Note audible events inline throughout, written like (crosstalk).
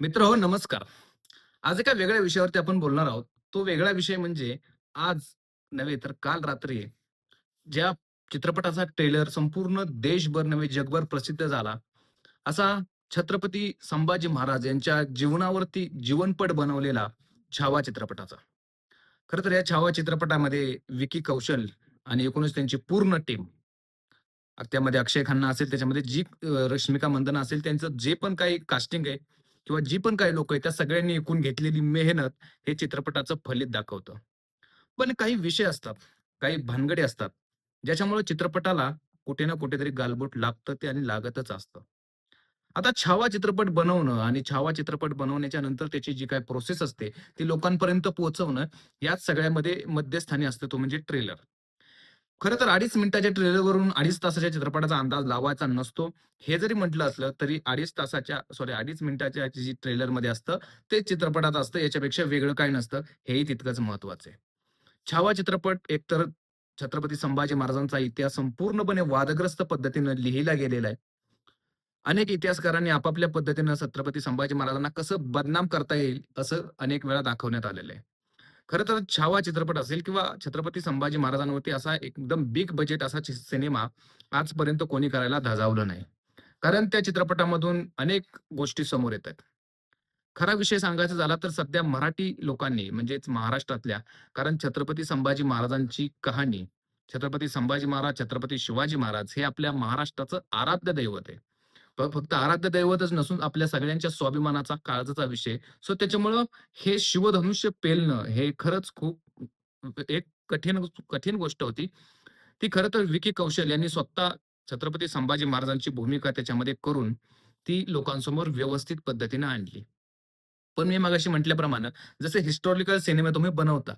मित्र हो नमस्कार. आज एका वेगळ्या विषयावरती आपण बोलणार आहोत. तो वेगळा विषय म्हणजे आज नव्हे तर काल रात्री ज्या चित्रपटाचा ट्रेलर संपूर्ण देशभर नव्हे जगभर प्रसिद्ध झाला. असा छत्रपती संभाजी महाराज यांच्या जीवनावरती जीवनपट बनवलेला छावा चित्रपटाचा. खर तर या छावा चित्रपटामध्ये विकी कौशल आणि एकूणच त्यांची पूर्ण टीम त्यामध्ये अक्षय खन्ना असेल, त्याच्यामध्ये जी रश्मिका मंदना असेल, त्यांचं जे पण काही कास्टिंग आहे किंवा जी पण काही लोक आहेत, त्या सगळ्यांनी एकूण घेतलेली मेहनत हे चित्रपटाचं फलित दाखवतं. पण काही विषय असतात, काही भानगडे असतात, ज्याच्यामुळे चित्रपटाला कुठे ना कुठेतरी गालबोट लागतं ते आणि लागतच असतं. आता छावा चित्रपट बनवणं आणि छावा चित्रपट बनवण्याच्या नंतर त्याची जी काय प्रोसेस असते, ती लोकांपर्यंत पोहोचवणं, याच सगळ्यामध्ये मध्यस्थानी असतं तो म्हणजे ट्रेलर. खरं तर 2.5 मिनिटाच्या ट्रेलरवरून 2.5 तासाच्या चित्रपटाचा अंदाज लावायचा नसतो. हे जरी म्हटलं असलं तरी 2.5 तासाच्या सॉरी 2.5 मिनिटाच्या जी ट्रेलरमध्ये असतं, ते चित्रपटात असतं. याच्यापेक्षा वेगळं काही नसतं. हेही तितकंच महत्वाचं आहे. छावा चित्रपट एकतर छत्रपती संभाजी महाराजांचा इतिहास संपूर्णपणे वादग्रस्त पद्धतीनं लिहिला गेलेला आहे. अनेक इतिहासकारांनी आपापल्या पद्धतीनं छत्रपती संभाजी महाराजांना कसं बदनाम करता येईल, असं अनेक वेळा दाखवण्यात आलेलं आहे. खरं तर छावा चित्रपट असेल किंवा छत्रपती संभाजी महाराजांवरती असा एकदम बिग बजेट असा सिनेमा आजपर्यंत कोणी करायला धजावलं नाही. कारण त्या चित्रपटामधून अनेक गोष्टी समोर येतायत. खरा विषय सांगायचा झाला तर सध्या मराठी लोकांनी म्हणजेच महाराष्ट्रातल्या कारण छत्रपती संभाजी महाराजांची कहाणी, छत्रपती संभाजी महाराज, छत्रपती शिवाजी महाराज हे आपल्या महाराष्ट्राचं आराध्य दैवत आहे. फक्त आराध्य दैवतच नसून आपल्या सगळ्यांच्या स्वाभिमानाचा, काळजाचा विषय. सो त्याच्यामुळं हे शिवधनुष्य पेलणं हे खरंच खूप एक कठीण कठीण गोष्ट होती. ती खरं तर विकी कौशल यांनी स्वतः छत्रपती संभाजी महाराजांची भूमिका त्याच्यामध्ये करून ती लोकांसमोर व्यवस्थित पद्धतीने आणली. पण मी मगाशी म्हटल्याप्रमाणे जसे हिस्टॉरिकल सिनेमे तुम्ही बनवता.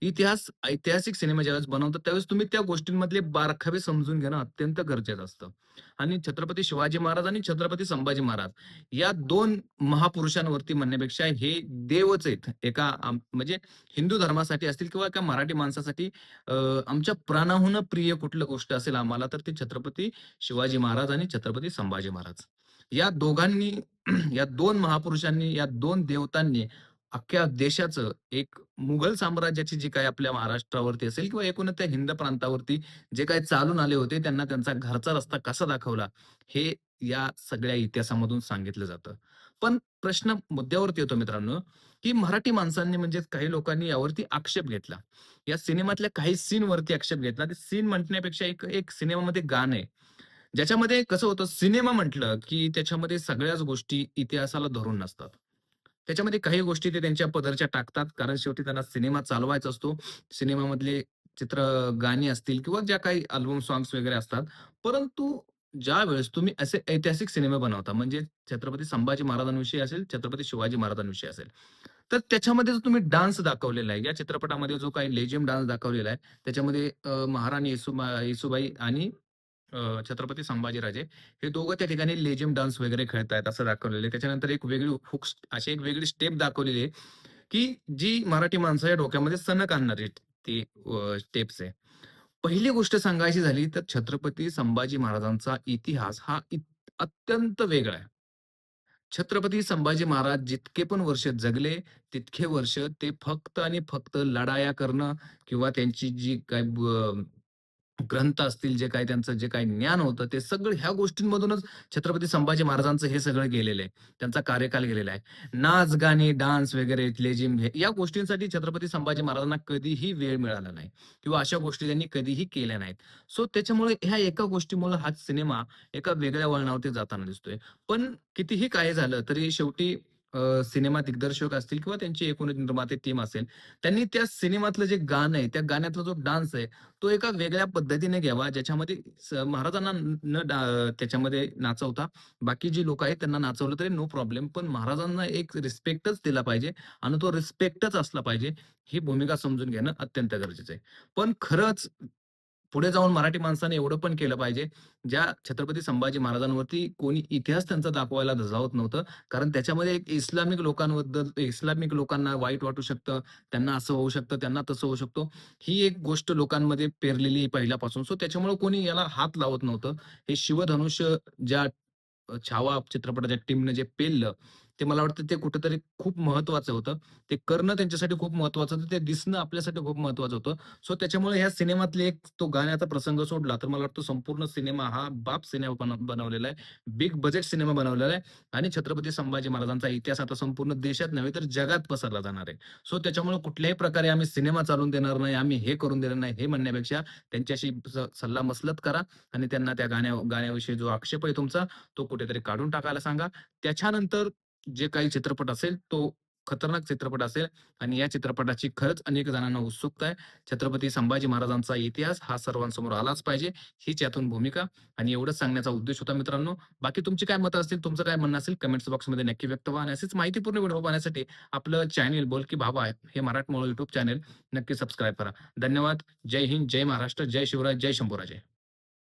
इतिहास ऐतिहासिक सिनेमा ज्यावेळेस बनवता त्यावेळेस तुम्ही त्या गोष्टींमधले बारखावे समजून घेणं अत्यंत गरजेचं असतं. आणि छत्रपती शिवाजी महाराज आणि छत्रपती संभाजी महाराज या दोन महापुरुषांवरती म्हणण्यापेक्षा हे देवच आहेत. एका म्हणजे हिंदू धर्मासाठी असतील किंवा एका मराठी माणसासाठी आमच्या प्राणाहून प्रिय कुठलं गोष्ट असेल आम्हाला तर ते छत्रपती शिवाजी महाराज आणि छत्रपती संभाजी महाराज. या दोघांनी (clears throat) या दोन महापुरुषांनी, या दोन देवतांनी अख्ख्या देशाचं एक मुघल साम्राज्याची जी काही आपल्या महाराष्ट्रावरती असेल किंवा एकूणच त्या हिंद प्रांतावरती जे काही चालून आले होते, त्यांना त्यांचा घरचा रस्ता कसा दाखवला, हे या सगळ्या इतिहासामधून सांगितलं जातं. पण प्रश्न मुद्द्यावरती येतो मित्रांनो, की मराठी माणसांनी म्हणजे काही लोकांनी यावरती आक्षेप घेतला. या सिनेमातल्या काही सीनवरती आक्षेप घेतला. ते सीन म्हटण्यापेक्षा एक एक सिनेमामध्ये गाणं आहे. ज्याच्यामध्ये कसं होतं सिनेमा म्हटलं, की त्याच्यामध्ये सगळ्याच गोष्टी इतिहासाला धरून नसतात. त्याच्यामध्ये काही गोष्टी ते त्यांच्या पदरच्या टाकतात, कारण शेवटी त्यांना सिनेमा चालवायचा असतो. सिनेमामधले चित्र, गाणी असतील किंवा ज्या काही अल्बम सॉंग्स वगैरे असतात. परंतु ज्या वेळेस तुम्ही असे ऐतिहासिक सिनेमे बनवता, म्हणजे छत्रपती संभाजी महाराजांविषयी असेल, छत्रपती शिवाजी महाराजांविषयी असेल, तर त्याच्यामध्ये जो तुम्ही डान्स दाखवलेला आहे, या चित्रपटामध्ये जो काही लेझिम डान्स दाखवलेला आहे, त्याच्यामध्ये महाराणी येसुबा येसुबाई आणि अ, छत्रपती संभाजीराजे हे दोघं त्या ठिकाणी लेझिम डान्स वगैरे खेळतायत असं दाखवलेलं आहे. त्याच्यानंतर एक वेगळी हुक अशी एक वेगळी स्टेप दाखवलेली आहे, की जी मराठी माणसाच्या डोक्यामध्ये सनक आणणारी ती अ, स्टेप्स आहे. पहिली गोष्ट सांगायची झाली तर छत्रपती संभाजी महाराजांचा इतिहास हा इत अत्यंत वेगळा आहे. छत्रपती संभाजी महाराज जितके पण वर्ष जगले, तितके वर्ष ते फक्त आणि फक्त लढाया करणं किंवा त्यांची जी काही ब ग्रंथ असतील, जे काही त्यांचं जे काही ज्ञान होतं, ते सगळं ह्या गोष्टींमधूनच छत्रपती संभाजी महाराजांचं हे सगळं गेलेलं आहे. त्यांचा कार्यकाल गेलेला आहे. नाच, गाणी, डान्स वगैरे, लेझिम हे या गोष्टींसाठी छत्रपती संभाजी महाराजांना कधीही वेळ मिळाला नाही किंवा अशा गोष्टी त्यांनी कधीही केल्या नाहीत. सो त्याच्यामुळे ह्या एका गोष्टीमुळे हा सिनेमा एका वेगळ्या वळणावरती जाताना दिसतोय. पण कितीही काय झालं तरी शेवटी अ, सिनेमा दिग्दर्शक असतील किंवा त्यांची एकूण निर्माते टीम असेल, त्यांनी त्या सिनेमातलं जे गाणं आहे, त्या गाण्यातला जो डान्स आहे, तो एका वेगळ्या पद्धतीने घ्यावा, ज्याच्यामध्ये स महाराजांना न डा त्याच्यामध्ये नाचवता बाकी जी लोकं आहेत त्यांना नाचवलं तरी नो प्रॉब्लेम. पण महाराजांना एक रिस्पेक्टच दिला पाहिजे आणि तो रिस्पेक्टच असला पाहिजे, ही भूमिका समजून घेणं अत्यंत गरजेचं आहे. पण खरंच पुढे जाऊन मराठी माणसाने एवढं पण केलं पाहिजे, ज्या छत्रपती संभाजी महाराजांवरती कोणी इतिहास त्यांचा दाखवायला धजावत नव्हतं. कारण त्याच्यामध्ये एक इस्लामिक लोकांबद्दल इस्लामिक लोकांना वाईट वाटू शकतं, त्यांना असं होऊ शकतं, त्यांना तसं होऊ शकतो. ही एक गोष्ट लोकांमध्ये पेरलेली पहिल्यापासून. सो त्याच्यामुळे कोणी याला हात लावत नव्हतं. हे शिवधनुष्य ज्या छावा चित्रपटाच्या टीमनं जे पेललं, ते मला वाटतं ते कुठेतरी खूप महत्वाचं होतं. ते करणं त्यांच्यासाठी खूप महत्वाचं होतं. ते दिसणं आपल्यासाठी खूप महत्त्वाचं होतं. सो त्याच्यामुळे ह्या सिनेमातले एक तो गाण्याचा प्रसंग सोडला, तर मला वाटतं संपूर्ण सिनेमा हा बाप सिनेमा बनवलेला आहे. बिग बजेट सिनेमा बनवलेला आहे आणि छत्रपती संभाजी महाराजांचा इतिहास आता संपूर्ण देशात नव्हे तर जगात पसरला जाणार आहे. सो त्याच्यामुळे कुठल्याही प्रकारे आम्ही सिनेमा चालवून देणार नाही, आम्ही हे करून देणार नाही, हे म्हणण्यापेक्षा त्यांच्याशी सल्ला सल्लामसलत करा आणि त्यांना त्या गाण्या गाण्याविषयी जो आक्षेप आहे तुमचा, तो कुठेतरी काढून टाकायला सांगा. त्याच्यानंतर जे काही चित्रपट असेल, तो खतरनाक चित्रपट असेल आणि या चित्रपटाची खरंच अनेक जणांना उत्सुकता आहे. छत्रपती संभाजी महाराजांचा इतिहास हा सर्वांसमोर आलाच पाहिजे, हीच यातून भूमिका आणि एवढंच सांगण्याचा उद्देश होता मित्रांनो. बाकी तुमची काय मतं असतील, तुमचं काय म्हणणं असेल, कमेंट्स बॉक्समध्ये नक्की व्यक्त व्हा आणि असेच माहितीपूर्ण व्हिडिओ पाहण्यासाठी आपलं चॅनेल बोल की भावा आहे, हे मराठमोळ युट्यूब चॅनेल नक्की सबस्क्राईब करा. धन्यवाद. जय हिंद, जय महाराष्ट्र, जय शिवराज जय शंभूराजय